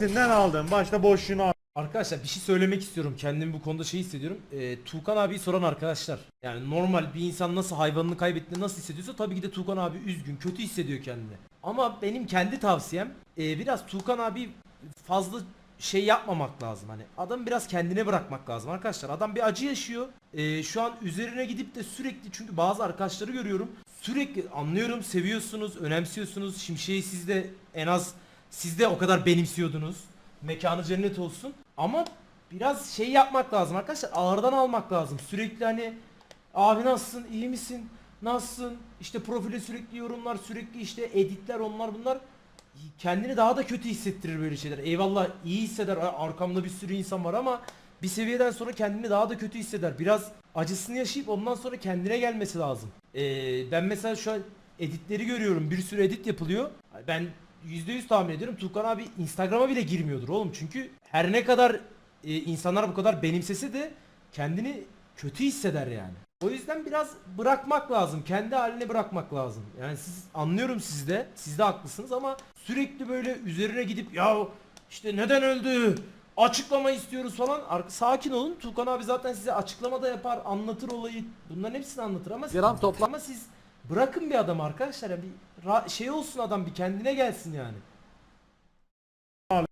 Sinden aldım. Başta boşluğunu al. Arkadaşlar bir şey söylemek istiyorum. Kendimi bu konuda şey hissediyorum. Ee, Tuğkan abiyi soran arkadaşlar. Yani normal bir insan nasıl hayvanını kaybettiğinde nasıl hissediyorsa tabii ki de Tuğkan abi üzgün, kötü hissediyor kendini. Ama benim kendi tavsiyem e, biraz Tuğkan abi fazla şey yapmamak lazım hani. Adam biraz kendine bırakmak lazım arkadaşlar. Adam bir acı yaşıyor. Ee, şu an üzerine gidip de sürekli çünkü bazı arkadaşları görüyorum. Sürekli anlıyorum, seviyorsunuz, önemsiyorsunuz. Şimşek'i siz de en az siz de o kadar benimsiyordunuz. Mekanı cennet olsun. Ama biraz şey yapmak lazım arkadaşlar. Ağırdan almak lazım. Sürekli hani abi nasılsın, iyi misin, nasılsın? İşte profile sürekli yorumlar, sürekli işte editler onlar bunlar. Kendini daha da kötü hissettirir böyle şeyler. Eyvallah iyi hisseder. Ar- Arkamda bir sürü insan var ama bir seviyeden sonra kendini daha da kötü hisseder. Biraz acısını yaşayıp ondan sonra kendine gelmesi lazım. Ee, ben mesela şu an editleri görüyorum. Bir sürü edit yapılıyor. Ben %100 tahmin ediyorum Tuğkan abi Instagram'a bile girmiyordur oğlum. Çünkü her ne kadar e, insanlar bu kadar benimsese de kendini kötü hisseder yani. O yüzden biraz bırakmak lazım. Kendi haline bırakmak lazım. Yani siz anlıyorum siz de. Siz de haklısınız ama sürekli böyle üzerine gidip ya işte neden öldü? Açıklama istiyoruz falan. Ar- Sakin olun. Tuğkan abi zaten size açıklama da yapar, anlatır olayı. Bunların hepsini anlatır ama Gram topla- ama siz bırakın bir adam arkadaşlar. Yani bir şey olsun adam bir kendine gelsin yani.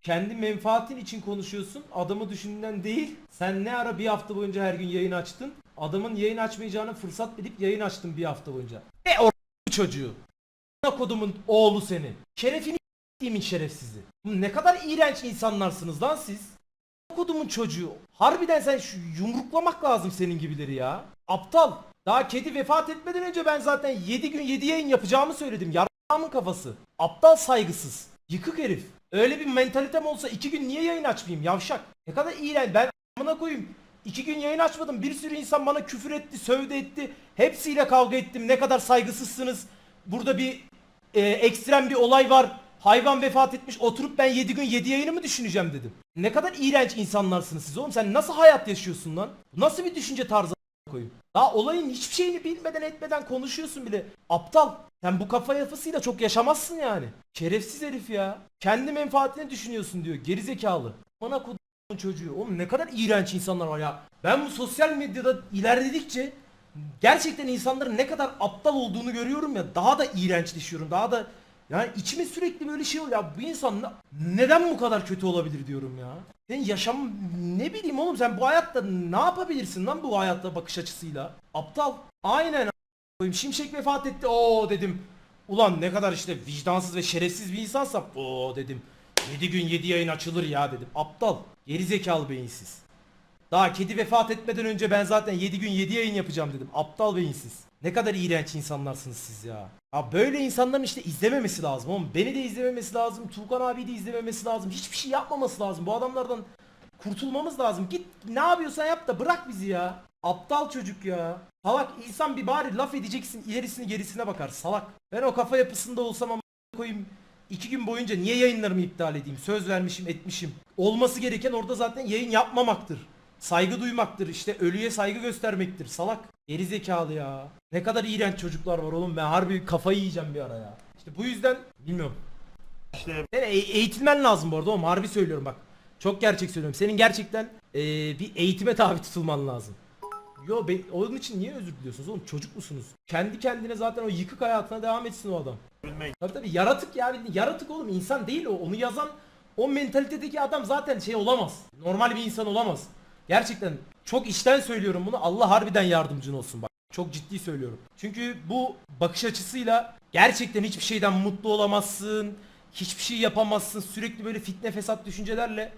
Kendi menfaatin için konuşuyorsun. Adamı düşündüğünden değil. Sen ne ara bir hafta boyunca her gün yayın açtın? Adamın yayın açmayacağını fırsat bilip yayın açtın bir hafta boyunca. Ne o çocuğu? Ne kodumun oğlu seni? Şerefini s**timin şerefsizi. Ne kadar iğrenç insanlarsınız lan siz. Kodumun çocuğu. Harbiden sen şu yumruklamak lazım senin gibileri ya. Aptal. Daha kedi vefat etmeden önce ben zaten 7 gün 7 yayın yapacağımı söyledim. Yarrağımın kafası. Aptal saygısız. Yıkık herif. Öyle bir mentalitem olsa 2 gün niye yayın açmayayım yavşak? Ne kadar iğrenç. Ben amına koyayım. 2 gün yayın açmadım. Bir sürü insan bana küfür etti, sövdü etti. Hepsiyle kavga ettim. Ne kadar saygısızsınız. Burada bir e, ekstrem bir olay var. Hayvan vefat etmiş. Oturup ben 7 gün 7 yayını mı düşüneceğim dedim. Ne kadar iğrenç insanlarsınız siz oğlum. Sen nasıl hayat yaşıyorsun lan? Nasıl bir düşünce tarzı koyayım? Daha olayın hiçbir şeyini bilmeden etmeden konuşuyorsun bile. Aptal. Sen bu kafa yapısıyla çok yaşamazsın yani. Şerefsiz herif ya. Kendi menfaatini düşünüyorsun diyor. Gerizekalı. Bana kodumun çocuğu. Oğlum ne kadar iğrenç insanlar var ya. Ben bu sosyal medyada ilerledikçe gerçekten insanların ne kadar aptal olduğunu görüyorum ya. Daha da iğrençleşiyorum. Daha da yani içime sürekli böyle şey oluyor. Ya bu insan neden bu kadar kötü olabilir diyorum ya. Senin yaşam ne bileyim oğlum sen bu hayatta ne yapabilirsin lan bu hayatta bakış açısıyla? Aptal. Aynen a- koyayım. Şimşek vefat etti. Oo dedim. Ulan ne kadar işte vicdansız ve şerefsiz bir insansam. Oo dedim. 7 gün 7 yayın açılır ya dedim. Aptal. Gerizekalı beyinsiz. Daha kedi vefat etmeden önce ben zaten 7 gün 7 yayın yapacağım dedim. Aptal beyinsiz. Ne kadar iğrenç insanlarsınız siz ya. Ha böyle insanların işte izlememesi lazım oğlum. Beni de izlememesi lazım. Tuğkan abi de izlememesi lazım. Hiçbir şey yapmaması lazım. Bu adamlardan kurtulmamız lazım. Git ne yapıyorsan yap da bırak bizi ya. Aptal çocuk ya. Salak insan bir bari laf edeceksin ilerisini gerisine bakar salak. Ben o kafa yapısında olsam ama koyayım iki gün boyunca niye yayınlarımı iptal edeyim? Söz vermişim etmişim. Olması gereken orada zaten yayın yapmamaktır. Saygı duymaktır işte ölüye saygı göstermektir salak. Geri zekalı ya. Ne kadar iğrenç çocuklar var oğlum ben harbi kafayı yiyeceğim bir ara ya. İşte bu yüzden bilmiyorum. İşte Sen e- eğitilmen lazım bu arada oğlum harbi söylüyorum bak. Çok gerçek söylüyorum. Senin gerçekten eee, bir eğitime tabi tutulman lazım. Yo be, onun için niye özür diliyorsunuz oğlum çocuk musunuz? Kendi kendine zaten o yıkık hayatına devam etsin o adam. bilmek. Tabii tabii yaratık ya bildiğin yaratık oğlum insan değil o. Onu yazan o mentalitedeki adam zaten şey olamaz. Normal bir insan olamaz. Gerçekten çok içten söylüyorum bunu. Allah harbiden yardımcın olsun bak. Çok ciddi söylüyorum. Çünkü bu bakış açısıyla gerçekten hiçbir şeyden mutlu olamazsın. Hiçbir şey yapamazsın. Sürekli böyle fitne fesat düşüncelerle.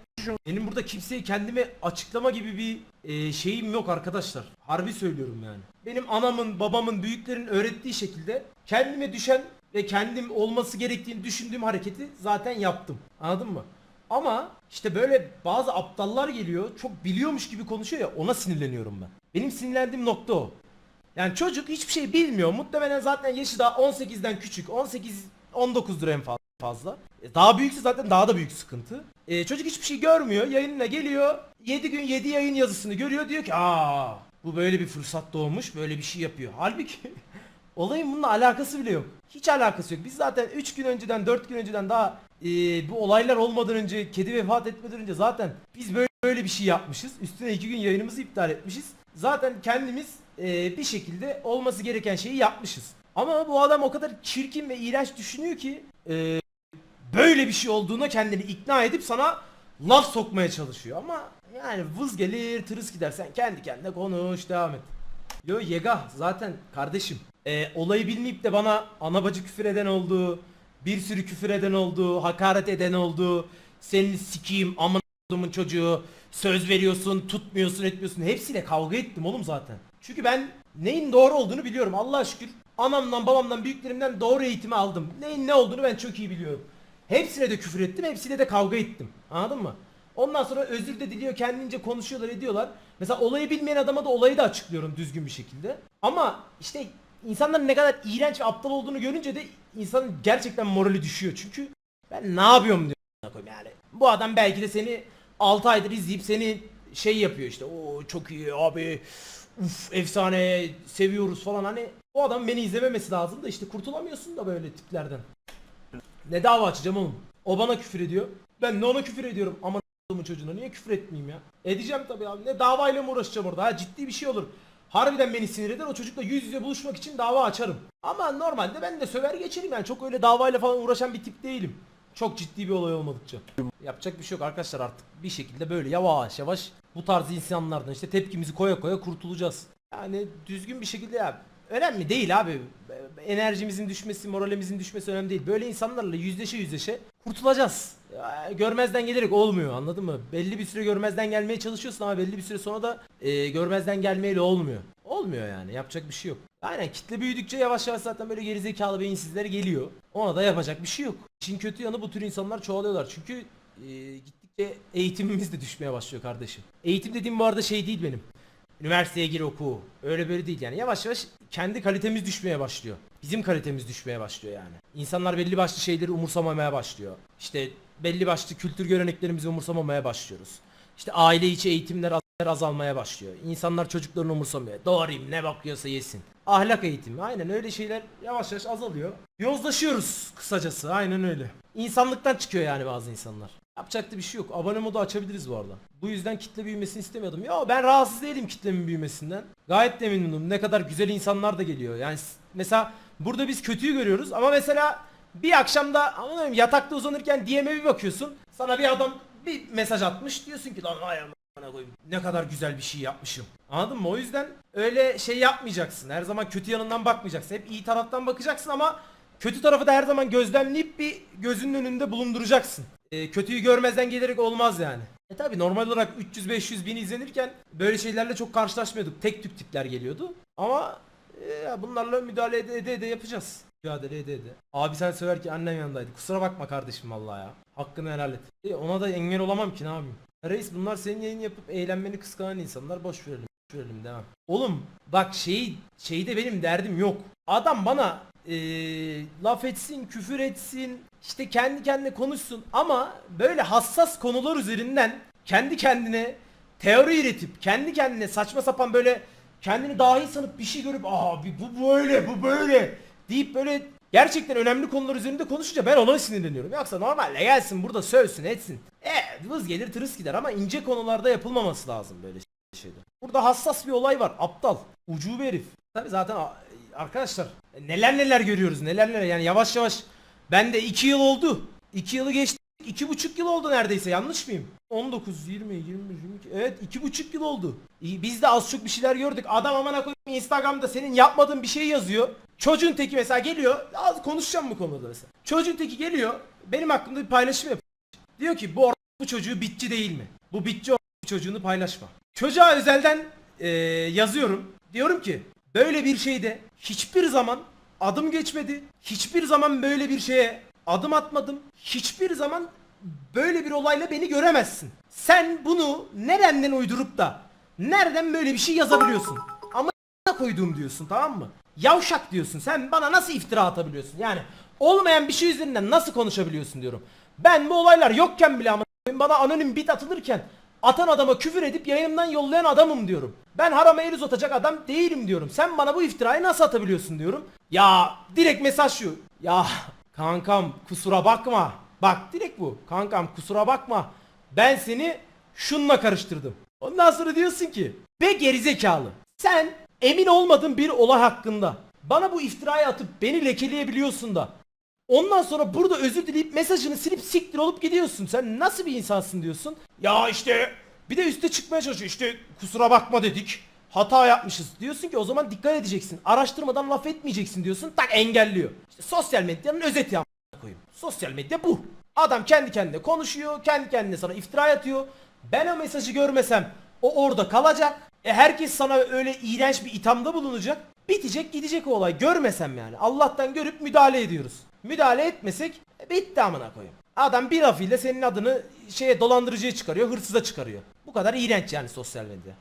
Benim burada kimseye kendime açıklama gibi bir e, şeyim yok arkadaşlar. Harbi söylüyorum yani. Benim anamın, babamın, büyüklerin öğrettiği şekilde kendime düşen ve kendim olması gerektiğini düşündüğüm hareketi zaten yaptım. Anladın mı? Ama işte böyle bazı aptallar geliyor çok biliyormuş gibi konuşuyor ya ona sinirleniyorum ben. Benim sinirlendiğim nokta o. Yani çocuk hiçbir şey bilmiyor. Muhtemelen zaten yaşı daha 18'den küçük. 18 19'dur en fa- fazla. E, Daha büyükse zaten daha da büyük sıkıntı. E, çocuk hiçbir şey görmüyor. Yayınına geliyor. 7 gün 7 yayın yazısını görüyor. Diyor ki aa bu böyle bir fırsat doğmuş. Böyle bir şey yapıyor. Halbuki Olayın bununla alakası bile yok. Hiç alakası yok. Biz zaten 3 gün önceden 4 gün önceden daha e, bu olaylar olmadan önce kedi vefat etmeden önce zaten biz böyle böyle bir şey yapmışız. Üstüne 2 gün yayınımızı iptal etmişiz. Zaten kendimiz e, bir şekilde olması gereken şeyi yapmışız. Ama bu adam o kadar çirkin ve iğrenç düşünüyor ki e, böyle bir şey olduğuna kendini ikna edip sana laf sokmaya çalışıyor. Ama yani vız gelir tırıs gider sen kendi kendine konuş devam et. Yo Yega zaten kardeşim e, olayı bilmeyip de bana ana bacı küfür eden oldu. Bir sürü küfür eden oldu. Hakaret eden oldu. Seni sikeyim amına kodumun çocuğu. Söz veriyorsun tutmuyorsun etmiyorsun. Hepsiyle kavga ettim oğlum zaten. Çünkü ben neyin doğru olduğunu biliyorum Allah'a şükür. Anamdan babamdan büyüklerimden doğru eğitimi aldım. Neyin ne olduğunu ben çok iyi biliyorum. Hepsine de küfür ettim hepsiyle de kavga ettim. Anladın mı? Ondan sonra özür de diliyor kendince konuşuyorlar ediyorlar. Mesela olayı bilmeyen adama da olayı da açıklıyorum düzgün bir şekilde. Ama işte insanların ne kadar iğrenç ve aptal olduğunu görünce de insanın gerçekten morali düşüyor. Çünkü ben ne yapıyorum diyor. Yani bu adam belki de seni 6 aydır izleyip seni şey yapıyor işte. O çok iyi abi. Uf efsane seviyoruz falan hani. O adam beni izlememesi lazım da işte kurtulamıyorsun da böyle tiplerden. Ne dava açacağım oğlum? O bana küfür ediyor. Ben de ona küfür ediyorum. Ama a**ımın çocuğuna niye küfür etmeyeyim ya? Edeceğim tabii abi. Ne davayla mı uğraşacağım orada? Ha ciddi bir şey olur. Harbiden beni sinir eder. O çocukla yüz yüze buluşmak için dava açarım. Ama normalde ben de söver geçerim yani. Çok öyle davayla falan uğraşan bir tip değilim. Çok ciddi bir olay olmadıkça. Yapacak bir şey yok arkadaşlar artık. Bir şekilde böyle yavaş yavaş bu tarz insanlardan işte tepkimizi koya koya kurtulacağız. Yani düzgün bir şekilde ya. Önemli değil abi. Enerjimizin düşmesi, moralimizin düşmesi önemli değil. Böyle insanlarla yüzleşe yüzleşe kurtulacağız. Ya, görmezden gelerek olmuyor anladın mı? Belli bir süre görmezden gelmeye çalışıyorsun ama belli bir süre sonra da e, görmezden gelmeyle olmuyor. Olmuyor yani yapacak bir şey yok. Aynen kitle büyüdükçe yavaş yavaş zaten böyle gerizekalı beyinsizler geliyor. Ona da yapacak bir şey yok. İşin kötü yanı bu tür insanlar çoğalıyorlar. Çünkü e, gittikçe eğitimimiz de düşmeye başlıyor kardeşim. Eğitim dediğim bu arada şey değil benim. Üniversiteye gir oku. Öyle böyle değil yani. Yavaş yavaş kendi kalitemiz düşmeye başlıyor. Bizim kalitemiz düşmeye başlıyor yani. İnsanlar belli başlı şeyleri umursamamaya başlıyor. İşte belli başlı kültür göreneklerimizi umursamamaya başlıyoruz. İşte aile içi eğitimler az- azalmaya başlıyor. İnsanlar çocuklarını umursamıyor. Doğrayım ne bakıyorsa yesin. Ahlak eğitimi aynen öyle şeyler yavaş yavaş azalıyor. Yozlaşıyoruz kısacası aynen öyle. İnsanlıktan çıkıyor yani bazı insanlar. Yapacak da bir şey yok. Abone modu açabiliriz bu arada. Bu yüzden kitle büyümesini istemiyordum. Ya ben rahatsız değilim kitlemin büyümesinden. Gayet de memnunum. Ne kadar güzel insanlar da geliyor. Yani mesela burada biz kötüyü görüyoruz ama mesela bir akşamda yatakta uzanırken DM'e bir bakıyorsun. Sana bir adam bir mesaj atmış. Diyorsun ki lan vay amına koyayım ne kadar güzel bir şey yapmışım. Anladın mı? O yüzden öyle şey yapmayacaksın. Her zaman kötü yanından bakmayacaksın. Hep iyi taraftan bakacaksın ama kötü tarafı da her zaman gözlemleyip bir gözünün önünde bulunduracaksın. Ee, kötüyü görmezden gelerek olmaz yani. E tabi normal olarak 300-500 bin izlenirken böyle şeylerle çok karşılaşmıyorduk. Tek tük tipler geliyordu. Ama e, bunlarla müdahale ede ede, ede yapacağız. Mücadele ede. Abi sen söver ki annem yanındaydı. Kusura bakma kardeşim vallahi ya. Hakkını helal et. E, ona da engel olamam ki ne yapayım. Reis bunlar senin yayın yapıp eğlenmeni kıskanan insanlar boş verelim. Boş verelim devam. Oğlum bak şey şeyde benim derdim yok. Adam bana eee, laf etsin, küfür etsin, işte kendi kendine konuşsun ama böyle hassas konular üzerinden kendi kendine teori üretip kendi kendine saçma sapan böyle kendini dahi sanıp bir şey görüp abi bu böyle bu böyle deyip böyle gerçekten önemli konular üzerinde konuşunca ben ona sinirleniyorum. Yoksa normalde gelsin burada sövsün etsin. E vız gelir tırıs gider ama ince konularda yapılmaması lazım böyle şeyler. Burada hassas bir olay var. Aptal. Ucube herif. Tabi zaten arkadaşlar neler neler görüyoruz neler neler yani yavaş yavaş ben de 2 yıl oldu. 2 yılı geçti. iki buçuk yıl oldu neredeyse yanlış mıyım? 19, 20, 21, 22 evet iki buçuk yıl oldu. Biz de az çok bir şeyler gördük. Adam amına koyayım Instagram'da senin yapmadığın bir şey yazıyor. Çocuğun teki mesela geliyor. Az konuşacağım bu konuda mesela. Çocuğun teki geliyor. Benim hakkımda bir paylaşım yapıyor. Diyor ki bu or- bu çocuğu bitçi değil mi? Bu bitçi or- çocuğunu paylaşma. Çocuğa özelden eee, yazıyorum. Diyorum ki böyle bir şeyde hiçbir zaman adım geçmedi. Hiçbir zaman böyle bir şeye adım atmadım. Hiçbir zaman böyle bir olayla beni göremezsin. Sen bunu nereden uydurup da nereden böyle bir şey yazabiliyorsun? Ama koyduğum diyorsun tamam mı? Yavşak diyorsun. Sen bana nasıl iftira atabiliyorsun? Yani olmayan bir şey üzerinden nasıl konuşabiliyorsun diyorum. Ben bu olaylar yokken bile ama bana anonim bit atılırken atan adama küfür edip yayınımdan yollayan adamım diyorum. Ben harama el uzatacak adam değilim diyorum. Sen bana bu iftirayı nasıl atabiliyorsun diyorum. Ya direkt mesaj şu. Ya kankam kusura bakma. Bak direkt bu. Kankam kusura bakma. Ben seni şunla karıştırdım. Ondan sonra diyorsun ki be gerizekalı. Sen emin olmadığın bir olay hakkında bana bu iftirayı atıp beni lekeleyebiliyorsun da Ondan sonra burada özür dileyip mesajını silip siktir olup gidiyorsun. Sen nasıl bir insansın diyorsun. Ya işte bir de üste çıkmaya çalışıyor. İşte kusura bakma dedik. Hata yapmışız. Diyorsun ki o zaman dikkat edeceksin. Araştırmadan laf etmeyeceksin diyorsun. Tak engelliyor. İşte sosyal medyanın özeti ya koyayım. Sosyal medya bu. Adam kendi kendine konuşuyor. Kendi kendine sana iftira atıyor. Ben o mesajı görmesem o orada kalacak. E herkes sana öyle iğrenç bir ithamda bulunacak. Bitecek gidecek o olay. Görmesem yani. Allah'tan görüp müdahale ediyoruz. Müdahale etmesek e, bitti amına koyayım. Adam bir lafıyla senin adını şeye dolandırıcıya çıkarıyor, hırsıza çıkarıyor. Bu kadar iğrenç yani sosyal medya.